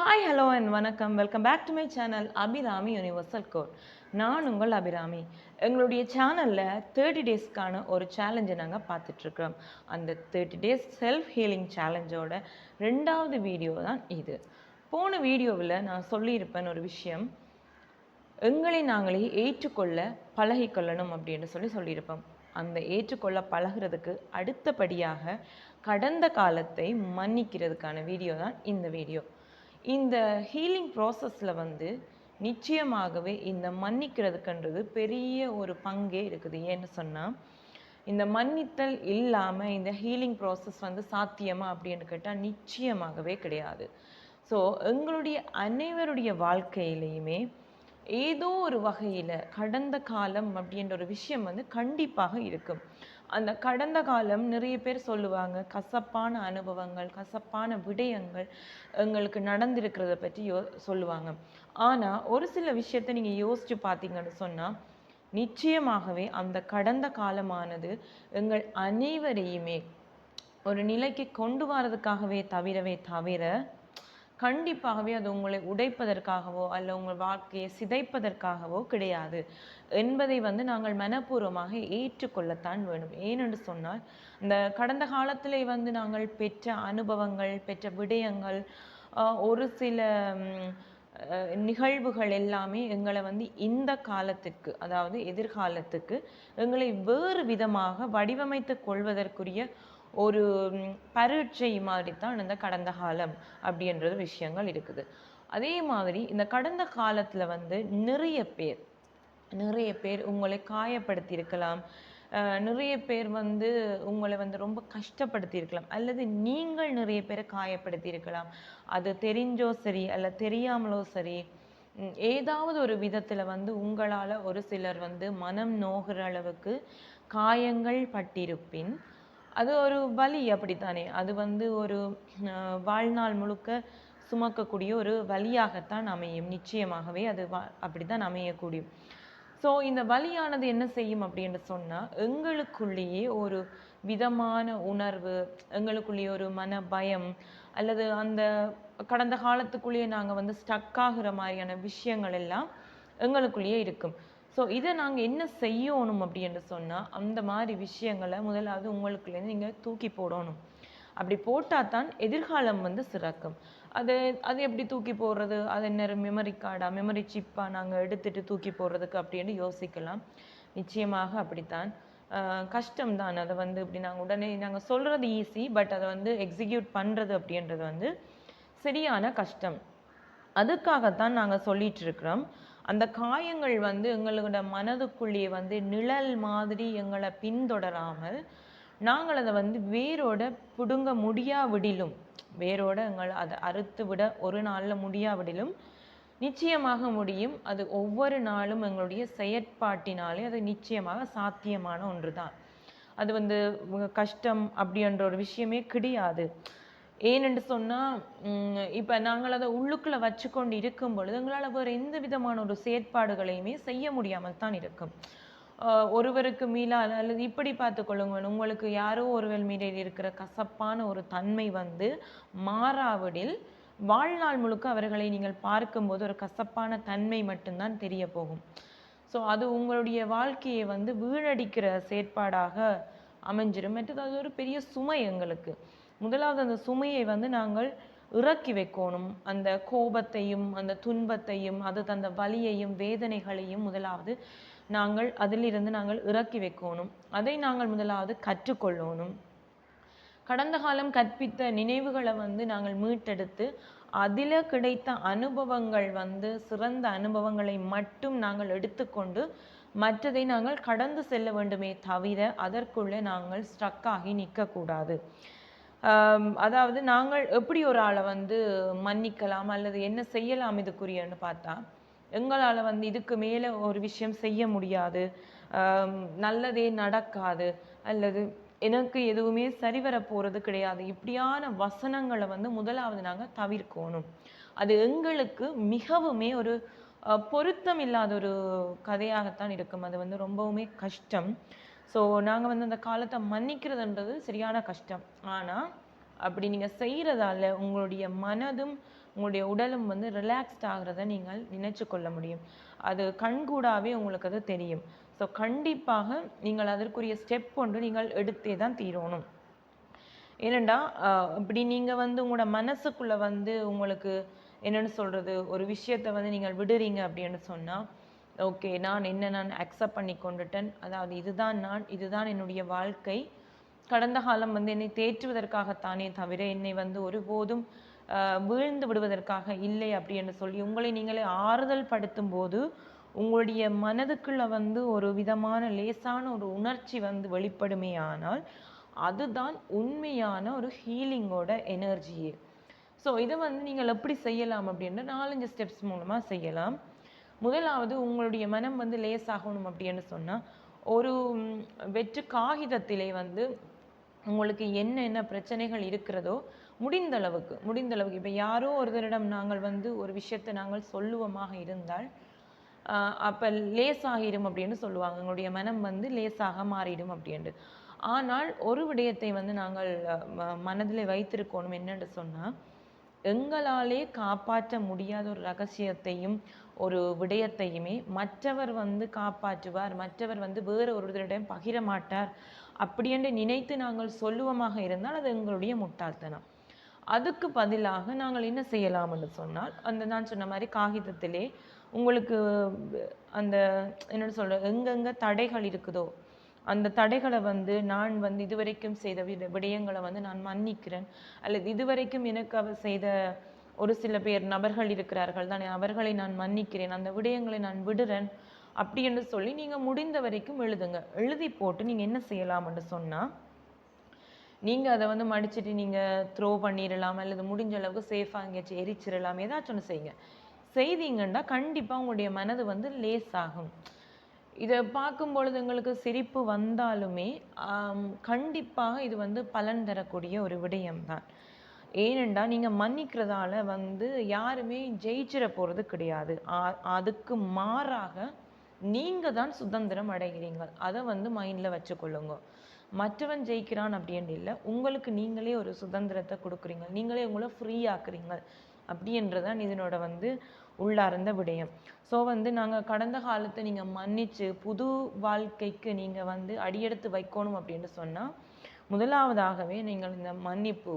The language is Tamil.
ஹாய் ஹலோ அண்ட் வணக்கம். Welcome back to my channel Abirami universal code நான் உங்கள் அபிராமி எங்களுடைய சேனலில் தேர்ட்டி டேஸ்க்கான ஒரு சேலஞ்சை நாங்கள் பார்த்துட்ருக்குறோம் அந்த தேர்ட்டி டேஸ் செல்ஃப் ஹீலிங் சேலஞ்சோட ரெண்டாவது வீடியோ தான் இது. போன வீடியோவில் நான் சொல்லியிருப்பேன் ஒரு விஷயம். எங்களை நாங்களே ஏற்றுக்கொள்ள பழகிக்கொள்ளணும் அப்படின்னு சொல்லி சொல்லியிருப்போம். அந்த ஏற்றுக்கொள்ள பழகுறதுக்கு அடுத்தபடியாக கடந்த காலத்தை மன்னிக்கிறதுக்கான வீடியோ தான் இந்த வீடியோ இந்த ஹீலிங் ப்ராசஸில் வந்து நிச்சயமாகவே இந்த மன்னிக்கிறதுக்குன்றது பெரிய ஒரு பங்கே இருக்குது. ஏன்னு சொன்னால் இந்த மன்னித்தல் இல்லாமல் இந்த ஹீலிங் ப்ராசஸ் வந்து சாத்தியமா அப்படின்னு கேட்டால் நிச்சயமாகவே கிடையாது. ஸோ எங்களுடைய அனைவருடைய வாழ்க்கையிலையுமே ஏதோ ஒரு வகையில் கடந்த காலம் அப்படின்ற ஒரு விஷயம் வந்து கண்டிப்பாக இருக்கும். அந்த கடந்த காலம் நிறைய பேர் சொல்லுவாங்க கசப்பான அனுபவங்கள் கசப்பான விடயங்கள் எங்களுக்கு நடந்திருக்கிறத பற்றி யோ சொல்லுவாங்க. ஆனால் ஒரு சில விஷயத்தை நீங்கள் யோசித்து பார்த்தீங்கன்னு சொன்னால் நிச்சயமாகவே அந்த கடந்த காலமானது எங்கள் அனைவரையுமே ஒரு நிலைக்கு கொண்டு வரதுக்காகவே தவிரவே தவிர கண்டிப்பாகவே அது உங்களை உடைப்பதற்காகவோ அல்ல உங்கள் வாழ்க்கையை சிதைப்பதற்காகவோ கிடையாது. என்பதை வந்து நாங்கள் மனப்பூர்வமாக ஏற்றுக்கொள்ளத்தான் வேணும் ஏனென்று சொன்னால் இந்த கடந்த காலத்தில் வந்து நாங்கள் பெற்ற அனுபவங்கள் பெற்ற விடயங்கள் ஒரு சில நிகழ்வுகள் எல்லாமே எங்களை வந்து இந்த காலத்துக்கு அதாவது எதிர்காலத்துக்கு எங்களை வேறு விதமாக வடிவமைத்து கொள்வதற்குரிய ஒரு பரீட்சை மாதிரி தான் இந்த கடந்த காலம் அப்படின்றது விஷயங்கள் இருக்குது. அதே மாதிரி இந்த கடந்த காலத்தில் வந்து நிறைய பேர் நிறைய பேர் உங்களை காயப்படுத்தியிருக்கலாம். நிறைய பேர் வந்து உங்களை வந்து ரொம்ப கஷ்டப்படுத்தியிருக்கலாம். அல்லது நீங்கள் நிறைய பேரை காயப்படுத்தியிருக்கலாம். அது தெரிஞ்சோ சரி அல்ல தெரியாமலோ சரி ஏதாவது ஒரு விதத்தில் வந்து உங்களால் ஒரு சிலர் வந்து மனம் நோகிற அளவுக்கு காயங்கள் பட்டிருப்பின். அது ஒரு வலி அப்படித்தானே? அது வந்து ஒரு வாழ்நாள் முழுக்க சுமக்கக்கூடிய ஒரு வலியாகத்தான் அமையும். நிச்சயமாகவே அது வா அப்படித்தான் அமையக்கூடியும் ஸோ இந்த வலியானது என்ன செய்யும் அப்படின்னு சொன்னால் எங்களுக்குள்ளேயே ஒரு விதமான உணர்வு எங்களுக்குள்ளேயே ஒரு மன பயம் அல்லது அந்த கடந்த காலத்துக்குள்ளேயே நாங்கள் வந்து ஸ்டக் ஆகுற மாதிரியான விஷயங்கள் எல்லாம் எங்களுக்குள்ளேயே இருக்கும். ஸோ இதை நாங்கள் என்ன செய்யணும் அப்படின்னு சொன்னால் அந்த மாதிரி விஷயங்களை முதலாவது உங்களுக்குள்ளேருந்து நீங்கள் தூக்கி போடணும். அப்படி போட்டால் தான் எதிர்காலம் வந்து சிறக்கும். அது அது எப்படி தூக்கி போடுறது? அது என்ன மெமரி கார்டா மெமரி சிப்பா நாங்கள் எடுத்துட்டு தூக்கி போடுறதுக்கு அப்படின்னு யோசிக்கலாம். நிச்சயமாக அப்படித்தான். ஆஹ் கஷ்டம்தான். அதை வந்து இப்படி நாங்கள் உடனே நாங்கள் சொல்கிறது ஈஸி பட் அதை வந்து எக்ஸிக்யூட் பண்ணுறது அப்படின்றது வந்து சரியான கஷ்டம். அதுக்காகத்தான் நாங்கள் சொல்லிட்டு இருக்கிறோம். அந்த காயங்கள் வந்து எங்களோட மனதுக்குள்ளேயே வந்து நிழல் மாதிரி எங்களை பின்தொடராமல் நாங்கள் அதை வந்து வேரோட பிடுங்க முடியாவிடிலும் வேரோட எங்களை அதை அறுத்து விட ஒரு நாளில் முடியாவிடிலும் நிச்சயமாக முடியும். அது ஒவ்வொரு நாளும் எங்களுடைய செயற்பாட்டினாலே அது நிச்சயமாக சாத்தியமான ஒன்று தான் அது வந்து கஷ்டம் அப்படின்ற ஒரு விஷயமே கிடையாது. ஏனென்று சொன்னால் இப்போ நாங்கள் அதை உள்ளுக்குள்ளே வச்சுக்கொண்டு இருக்கும் பொழுது எங்களால் வேறு எந்த விதமான ஒரு செயற்பாடுகளையுமே செய்ய முடியாமல் தான் இருக்கும். ஒருவருக்கு மீளால் அல்லது இப்படி பார்த்துக்கொள்ளுங்க உங்களுக்கு யாரோ ஒருவர் மீது இருக்கிற கசப்பான ஒரு தன்மை வந்து மாறாவிடில் வாழ்நாள் முழுக்க அவர்களை நீங்கள் பார்க்கும்போது ஒரு கசப்பான தன்மை மட்டும்தான் தெரிய போகும். ஸோ அது உங்களுடைய வாழ்க்கையை வந்து வீணடிக்கிற செயற்பாடாக அமைஞ்சிரும். மற்றது அது ஒரு பெரிய சுமை எங்களுக்கு. முதலாவது அந்த சுமையை வந்து நாங்கள் இறக்கி வைக்கணும். அந்த கோபத்தையும் அந்த துன்பத்தையும் அது தந்த வலியையும் வேதனைகளையும் முதலாவது நாங்கள் அதிலிருந்து நாங்கள் இறக்கி வைக்கணும். அதை நாங்கள் முதலாவது கற்றுக்கொள்ளணும். கடந்த காலம் கற்பித்த நினைவுகளை வந்து நாங்கள் மீட்டெடுத்து அதில் கிடைத்த அனுபவங்கள் வந்து சிறந்த அனுபவங்களை மட்டும் நாங்கள் எடுத்துக்கொண்டு மற்றதை நாங்கள் கடந்து செல்ல வேண்டுமே தவிர அதற்குள்ளே நாங்கள் ஸ்ட்ரக் ஆகி நிற்கக்கூடாது. அதாவது நாங்கள் எப்படி ஒரு ஆளை வந்து மன்னிக்கலாம் அல்லது என்ன செய்யலாம் இதுக்குரியன்னு பார்த்தா எங்களால் வந்து இதுக்கு மேலே ஒரு விஷயம் செய்ய முடியாது நல்லதே நடக்காது அல்லது எனக்கு எதுவுமே சரிவர போகிறது கிடையாது. இப்படியான வசனங்களை வந்து முதலாவது நாங்கள் தவிர்க்கணும். அது எங்களுக்கு மிகவுமே ஒரு பொருத்தம் இல்லாத ஒரு கதையாகத்தான் இருக்கும். அது வந்து ரொம்பவுமே கஷ்டம். ஸோ நாங்கள் வந்து அந்த காலத்தை மன்னிக்கிறதுன்றது சரியான கஷ்டம். ஆனால் அப்படி நீங்கள் செய்கிறதால உங்களுடைய மனதும் உங்களுடைய உடலும் வந்து ரிலாக்ஸ்ட் ஆகிறத நீங்கள் நினைச்சு கொள்ள முடியும். அது கண்கூடாவே உங்களுக்கு அது தெரியும். ஸோ கண்டிப்பாக நீங்கள் அதற்குரிய ஸ்டெப் ஒன்று நீங்கள் எடுத்தே தான் தீரணும். ஏனண்டா இப்படி நீங்கள் வந்து உங்களோட மனசுக்குள்ள வந்து உங்களுக்கு என்னன்னு சொல்றது? ஒரு விஷயத்தை வந்து நீங்கள் விடுறீங்க அப்படின்னு சொன்னால் ஓகே நான் என்ன நான் அக்செப்ட் பண்ணி கொண்டுட்டேன். அதாவது இதுதான் நான் இதுதான் என்னுடைய வாழ்க்கை. கடந்த காலம் வந்து என்னை தேற்றுவதற்காகத்தானே தவிர என்னை வந்து ஒருபோதும் வீழ்ந்து விடுவதற்காக இல்லை அப்படின்னு சொல்லி உங்களை நீங்களே ஆறுதல் படுத்தும் போது உங்களுடைய மனதுக்குள்ள வந்து ஒரு விதமான லேசான ஒரு உணர்ச்சி வந்து வெளிப்படுமே ஆனால் அதுதான் உண்மையான ஒரு ஹீலிங்கோட எனர்ஜியே ஸோ இதை வந்து நீங்கள் எப்படி செய்யலாம் அப்படின்ற நாலஞ்சு ஸ்டெப்ஸ் மூலமாக செய்யலாம். முதலாவது உங்களுடைய மனம் வந்து லேசாகணும் அப்படின்னு சொன்னால் ஒரு வெற்று காகிதத்திலே வந்து உங்களுக்கு என்ன என்ன பிரச்சனைகள் இருக்கிறதோ முடிந்தளவுக்கு முடிந்தளவுக்கு இப்போ யாரோ ஒருவரிடம் நாங்கள் வந்து ஒரு விஷயத்தை நாங்கள் சொல்லுவோமாக இருந்தால் அப்போ லேசாகிடும் அப்படின்னு சொல்லுவாங்க. எங்களுடைய மனம் வந்து லேசாக மாறிடும் அப்படின்ட்டு. ஆனால் ஒரு விடயத்தை வந்து நாங்கள் மனதில் வைத்திருக்கணும் என்னென்று சொன்னால் எங்களாலே காப்பாற்ற முடியாத ஒரு ரகசியத்தையும் ஒரு விடயத்தையுமே மற்றவர் வந்து காப்பாற்றுவார் மற்றவர் வந்து வேறு ஒருவரிடம் பகிர மாட்டார் அப்படி என்று நினைத்து நாங்கள் சொல்லுவோமாக இருந்தால் அது எங்களுடைய முட்டாள்தனம். அதுக்கு பதிலாக நாங்கள் என்ன செய்யலாம்னு சொன்னால் அந்த நான் சொன்ன மாதிரி காகிதத்திலே உங்களுக்கு அந்த என்னன்னு சொல்கிற எங்கெங்கே தடைகள் இருக்குதோ அந்த தடைகளை வந்து நான் வந்து இதுவரைக்கும் செய்த விட விடயங்களை வந்து நான் மன்னிக்கிறேன். அல்லது இதுவரைக்கும் எனக்கு அவர் செய்த ஒரு சில பேர் நபர்கள் இருக்கிறார்கள் தானே அவர்களை நான் மன்னிக்கிறேன் அந்த விடயங்களை நான் விடுறேன். அப்படி என்று சொல்லி நீங்க முடிந்த வரைக்கும் எழுதுங்க. எழுதி போட்டு நீங்க என்ன செய்யலாம்னு சொன்னா நீங்க அதை வந்து மடிச்சிட்டு நீங்க த்ரோ பண்ணிடலாம் அல்லது முடிஞ்ச அளவுக்கு சேஃபாக எங்கேயாச்சும் எரிச்சிடலாம் ஏதாச்சும் ஒன்று செய்யுங்க. செய்தீங்கன்னா கண்டிப்பா உங்களுடைய மனது வந்து லேஸ் ஆகும் இதை பார்க்கும் பொழுது எங்களுக்கு சிரிப்பு வந்தாலுமே கண்டிப்பாக இது வந்து பலன் தரக்கூடிய ஒரு விடயம்தான். ஏனென்றால் நீங்கள் மன்னிக்கிறதால வந்து யாருமே ஜெயிச்சிட போகிறது கிடையாது. அதுக்கு மாறாக நீங்கள் தான் சுதந்திரம் அடைகிறீங்க. அதை வந்து மைண்டில் வச்சுக்கொள்ளுங்க. மற்றவன் ஜெயிக்கிறான் அப்படின்னு இல்லை உங்களுக்கு நீங்களே ஒரு சுதந்திரத்தை கொடுக்குறீங்க. நீங்களே உங்களை ஃப்ரீ ஆக்குறீங்க. அப்படின்றதான் இதனோட வந்து உள்ளார்ந்த விடயம். ஸோ வந்து நாங்கள் கடந்த காலத்தை நீங்கள் மன்னிச்சு புது வாழ்க்கைக்கு நீங்கள் வந்து அடியெடுத்து வைக்கணும் அப்படின்னு சொன்னால் முதலாவதாகவே நீங்கள் இந்த மன்னிப்பு